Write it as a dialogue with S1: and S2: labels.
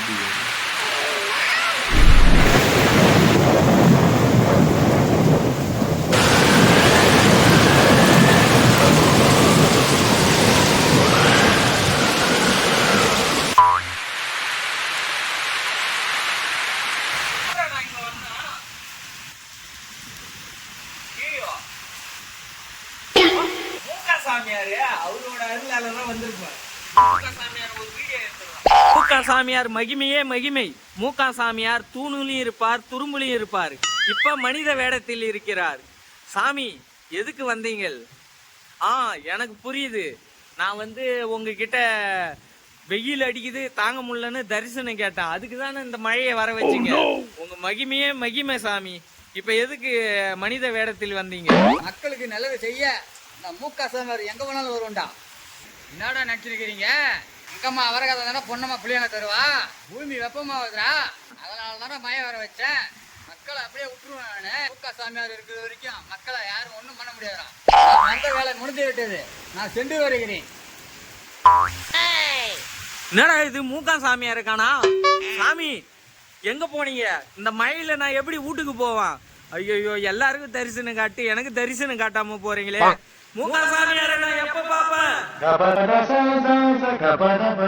S1: செய்யும் சாமியாரு அவரோட அருளாளர் வந்திருப்பார். சாமியார் ஒரு வீடியோ எடுத்துருவாங்க மூக்கா சாமியார் மகிமையே மகிமை. மூக்கா சாமியார் தூணுலையும் இருப்பார் துரும்புலையும் இருப்பார். இப்ப மனித வேடத்தில் இருக்கிறார். சாமி எதுக்கு வந்தீங்கள்? ஆ எனக்கு புரியுது. நான் வந்து உங்ககிட்ட வெயில் அடிக்குது தாங்க முடியலன்னு தரிசனம் கேட்டேன். அதுக்கு தானே இந்த மழையை வர வச்சீங்க? உங்க மகிமையே மகிமை சாமி. இப்ப எதுக்கு மனித வேடத்தில் வந்தீங்க?
S2: மக்களுக்கு நல்லது செய்ய. இந்த மூக்கா சாமியார் எங்க வேணாலும் வருவோம்டா. என்னடா நினைச்சிருக்கிறீங்க? எங்கம்மா அவரகதை தானே பொண்ணம்மா புளியங்க தருவா? பூமி வெப்பமாகுதுடா அதனால தானே மழை வர வச்சேன் மக்களை அப்படியே விட்டுருவேன் நானு. மூக்கா சாமியார் இருக்கிற வரைக்கும் மக்களை யாரும் ஒன்றும் பண்ண முடியாதுடா. நான் வந்த வேலை முடிஞ்சு விட்டது. நான் சென்று வருகிறேன்.
S1: என்னடா இது மூக்கா சாமியா இருக்கானா? சாமி எங்க போனீங்க? இந்த மழையில நான் எப்படி வீட்டுக்கு போவேன்? ஐயோ எல்லாருக்கும் தரிசனம் காட்டி எனக்கு தரிசனம் காட்டாம போறீங்களே. மூக்கா சாமியாரை நான் எப்ப பாப்பேன் పరమ